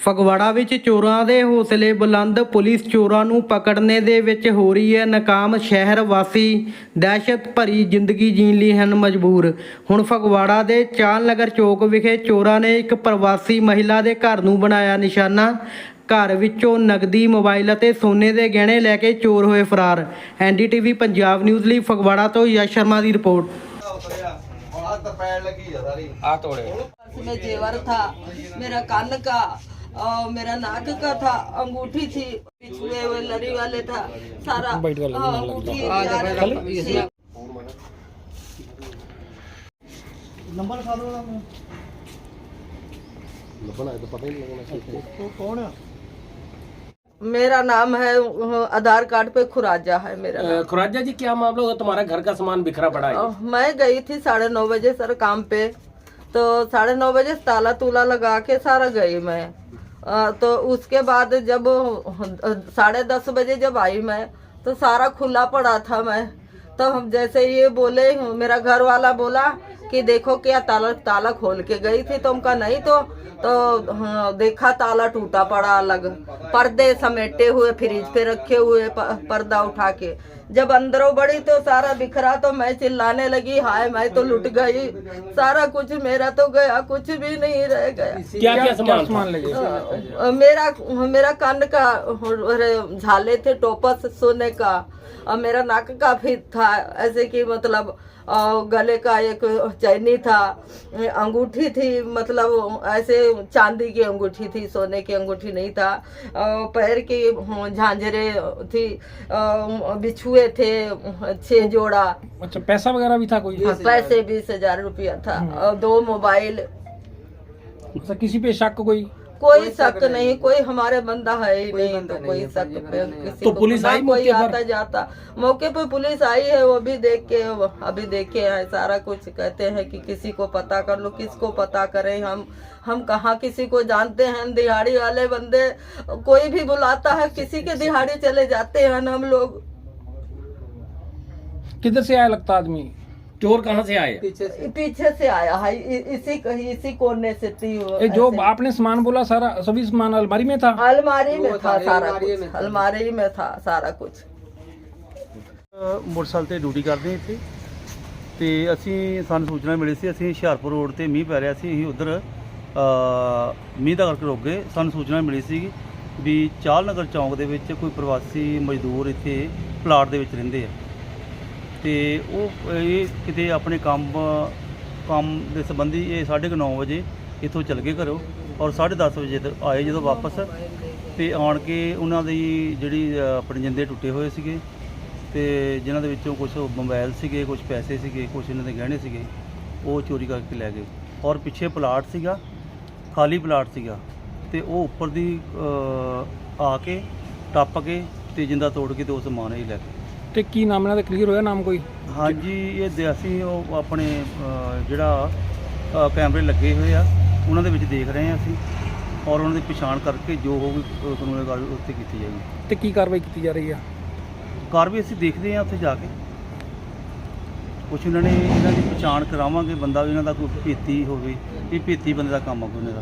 ਫਗਵਾੜਾ ਵਿੱਚ ਚੋਰਾਂ ਦੇ ਹੌਸਲੇ ਬੁਲੰਦ ਪੁਲਿਸ ਚੋਰਾਂ ਨੂੰ ਪਕੜਨੇ ਦੇ ਵਿੱਚ ਹੋ ਰਹੀ ਹੈ ਨਾਕਾਮ ਸ਼ਹਿਰ ਵਾਸੀ ਦਹਿਸ਼ਤ ਭਰੀ ਜ਼ਿੰਦਗੀ ਜੀਣ ਲਈ ਹਨ ਮਜਬੂਰ ਹੁਣ ਫਗਵਾੜਾ ਦੇ ਚਾਲ ਨਗਰ ਚੌਕ ਵਿਖੇ ਚੋਰਾਂ ਨੇ ਇੱਕ ਪ੍ਰਵਾਸੀ ਮਹਿਲਾ ਦੇ ਘਰ ਨੂੰ ਬਣਾਇਆ ਨਿਸ਼ਾਨਾ ਘਰ ਵਿੱਚੋਂ ਨਗਦੀ ਮੋਬਾਈਲ ਅਤੇ ਸੋਨੇ ਦੇ ਗਹਿਣੇ ਲੈ ਕੇ ਚੋਰ ਹੋਏ ਫਰਾਰ ਐਨਡੀਟੀਵੀ ਪੰਜਾਬ ਨਿਊਜ਼ ਲਈ ਫਗਵਾੜਾ ਤੋਂ ਯਸ਼ ਸ਼ਰਮਾ ਦੀ ਰਿਪੋਰਟ ਆ ਤੋੜੇ पर्स में जेवर था मेरा कान का और मेरा नाक का था अंगूठी थी पिछुए हुए लड़ी वाले था सारा। हाँ, अंगूठी मेरा नाम है आधार कार्ड पे खुराजा है मेरा नाम। खुराजा जी क्या मामला हुआ? तुम्हारा घर का सामान बिखरा पड़ा है। मैं गई थी साढ़े नौ बजे सर काम पे तो साढ़े नौ बजे ताला तूला लगा के सारा गई मैं। तो उसके बाद जब साढ़े दस बजे जब आई मैं तो सारा खुला पड़ा था मैं। तो हम जैसे ये बोले मेरा घर वाला बोला कि देखो क्या ताला ताला खोल के गई थी तो उनका नहीं तो तो हाँ, देखा ताला टूटा पड़ा अलग। पर्दे समेटे हुए फ्रिज पे रखे हुए पर्दा उठा के। जब अंदरों बड़ी तो सारा बिखरा तो मैं चिल्लाने लगी हाय मैं तो लुट गई। सारा कुछ मेरा तो गया कुछ भी नहीं रह गया। क्या क्या सामान लगे। मेरा मेरा कान का झाले थे टोपस सोने का और मेरा नाक का भी था ऐसे कि मतलब अ, गले का एक चैनी था अंगूठी थी मतलब ऐसे चांदी की अंगूठी थी सोने की अंगूठी नहीं था पैर की झांझरे थी अ, बिछुए थे छह जोड़ा। अच्छा पैसा वगैरह भी था कोई? हाँ, पैसे बीस हज़ार रुपया था। और दो मोबाइल। अच्छा किसी पे शक कोई? कोई शक नहीं। कोई हमारे बंदा है ही नहीं तो कोई शक किसी तो पुलिस आई कोई मौके पर? आता जाता। मौके पे पुलिस आई है वो भी देख के अभी देखे हैं सारा कुछ कहते हैं कि किसी को पता कर लो किसको पता करें हम हम कहाँ किसी को जानते हैं दिहाड़ी वाले बंदे कोई भी बुलाता है किसी के दिहाड़ी चले जाते हैं हम लोग। किधर से आया लगता आदमी चोर कहाँ से आए पीछे से आया है इ- इसी इसी कोने से थी वो ये जो ऐसे। आपने सामान बोला सारा सभी सामान अलमारी में था अलमारी में था सारा कुछ अलमारी में था सारा कुछ ਮੋਟਰਸਾਈਕਲ ਤੇ ਡਿਊਟੀ ਕਰਦੇ ਹਾਂ ਇੱਥੇ ਤੇ ਅਸੀਂ ਸਾਨੂੰ ਸੂਚਨਾ ਮਿਲੀ ਸੀ ਅਸੀਂ ਹੁਸ਼ਿਆਰਪੁਰ ਰੋਡ ਤੇ ਮੀਂਹ ਪੈ ਰਿਹਾ ਸੀ ਅਸੀਂ ਉਧਰ ਮੀਂਹ ਦਾ ਕਰਕੇ ਰੁਕ ਗਏ ਸਾਨੂੰ ਸੂਚਨਾ ਮਿਲੀ ਸੀ ਵੀ ਚਾਲ ਨਗਰ ਚੌਂਕ ਦੇ ਵਿੱਚ ਕੋਈ ਪ੍ਰਵਾਸੀ ਮਜ਼ਦੂਰ ਇੱਥੇ ਪਲਾਟ ਦੇ ਵਿੱਚ ਰਹਿੰਦੇ ਆ ਤੇ ਉਹ, ਇਹ ਕਿਤੇ ਆਪਣੇ ਕੰਮ ਕੰਮ ਦੇ ਸੰਬੰਧੀ ਇਹ 9:30 ਵਜੇ ਇੱਥੋਂ ਚੱਲ ਗਏ ਘਰੋਂ ਔਰ 10:30 ਵਜੇ ਤ- ਆਏ, ਜਦੋਂ ਵਾਪਸ, ਤੇ ਆਣ ਕੇ ਉਹਨਾਂ ਦੀ ਜਿਹੜੀ ਆਪਣੇ ਜਿੰਦੇ ਟੁੱਟੇ ਹੋਏ ਸੀਗੇ ਤੇ ਜਿਨ੍ਹਾਂ ਦੇ ਵਿੱਚੋਂ ਕੁਝ ਮੋਬਾਈਲ ਸੀਗੇ ਕੁਝ ਪੈਸੇ ਸੀਗੇ ਕੁਝ ਇਹਨਾਂ ਦੇ ਗਹਿਣੇ ਸੀਗੇ, ਉਹ ਚੋਰੀ ਕਰਕੇ ਲੈ ਗਏ ਔਰ ਪਿੱਛੇ ਪਲਾਟ ਸੀਗਾ, ਖਾਲੀ ਪਲਾਟ ਸੀਗਾ ਤੇ ਉਹ ਉੱਪਰ ਦੀ ਆ ਕੇ ਟੱਪ ਕੇ ਤੇ ਜਿੰਦਾ ਤੋੜ ਕੇ ਤੇ ਉਹ ਸਮਾਨ ਹੀ ਲੈ ਗਏ। ਤੇ ਕੀ ਨਾਮ ਇਹਨਾਂ ਦਾ? ਕਲੀਅਰ ਹੋਇਆ ਨਾਮ ਕੋਈ? ਹਾਂਜੀ ਇਹ ਦੇ- ਅਸੀਂ ਉਹ ਆਪਣੇ ਜਿਹੜਾ ਕੈਮਰੇ ਲੱਗੇ ਹੋਏ ਆ ਉਹਨਾਂ ਦੇ ਵਿੱਚ ਦੇਖ ਰਹੇ ਹਾਂ ਅਸੀਂ ਔਰ ਉਹਨਾਂ ਦੀ ਪਛਾਣ ਕਰਕੇ ਜੋ ਹੋਊਗੀ ਅ, ਕਾਨੂੰਨੀ ਕਾਰਵਾਈ ਉੱਤੇ ਕੀਤੀ ਜਾਏਗੀ ਤੇ ਕੀ ਕਾਰਵਾਈ ਕੀਤੀ ਜਾ ਰਹੀ ਆ? ਕਾਰਵਾਈ ਅਸੀਂ ਦੇਖਦੇ ਹਾਂ ਉੱਥੇ ਜਾ ਕੇ। ਕੁਛ ਉਹਨਾਂ ਨੇ ਇਹਨਾਂ ਦੀ ਪਛਾਣ ਕਰਾਵਾਂਗੇ ਬੰਦਾ ਵੀ ਇਹਨਾਂ ਦਾ ਕੋਈ ਭੇਤੀ ਹੋਵੇ ਇਹ ਭੇਤੀ ਬੰਦੇ ਦਾ ਕੰਮ ਆ ਕੋਈ ਇਹਨਾਂ ਦਾ।